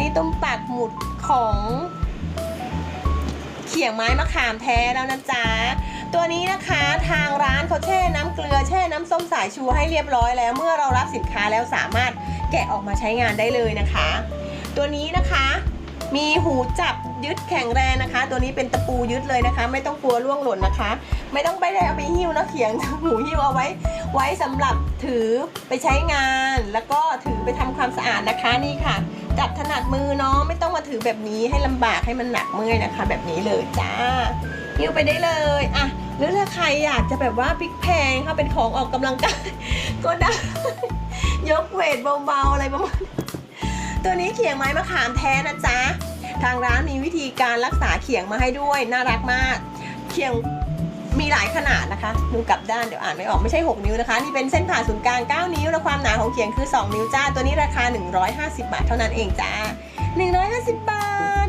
นี้ตุ้มปักหมุดของเขียงไม้มะขามแท้แล้วนะจ๊ะ ตัวนี้นะคะทางร้านเขาแช่น้ำเกลือแช่น้ำส้มสายชูให้เรียบร้อยแล้ว เมื่อเรารับสินค้าแล้วสามารถแกะออกมาใช้งานได้เลยนะคะ ตัวนี้นะคะมีหูจับยึดแข็งแรงนะคะ ตัวนี้เป็นตะปูยึดเลยนะคะ ไม่ต้องกลัวล่วงหล่นนะคะ ไม่ต้องไปได้เอาไปหิ้วนะเขียงหูหิ้วเอาไว้ ไว้สำหรับถือไปใช้งาน แล้วก็ถือไปทำความสะอาดนะคะนี่ค่ะ จับถนัดมือเนาะไม่ต้องมาถือแบบนี้ให้ลำบากให้มันหนักเมื่อยนะคะ แบบนี้เลยจ้าหิ้วไปได้เลยอะหรือถ้าใครอยากจะแบบว่าพลิกแพงเข้าเป็นของออกกำลังกายก็ได้ยกเวทเบาๆอะไรประมาณตัวนี้เขียงไม้มะขามแท้นะจ๊ะทางร้านมีวิธีการรักษาเขียงมาให้ด้วยน่ารักมาก เขียง มีหลายขนาดนะคะ ดูกลับด้านเดี๋ยวอ่านไม่ออกไม่ใช่ 6 นิ้วนะคะ นี่เป็นเส้นผ่าศูนย์กลาง 9 นิ้ว และความหนาของเขียงคือ 2 นิ้วจ้า ตัวนี้ราคา 150 บาทเท่านั้นเองจ้า 150 บาท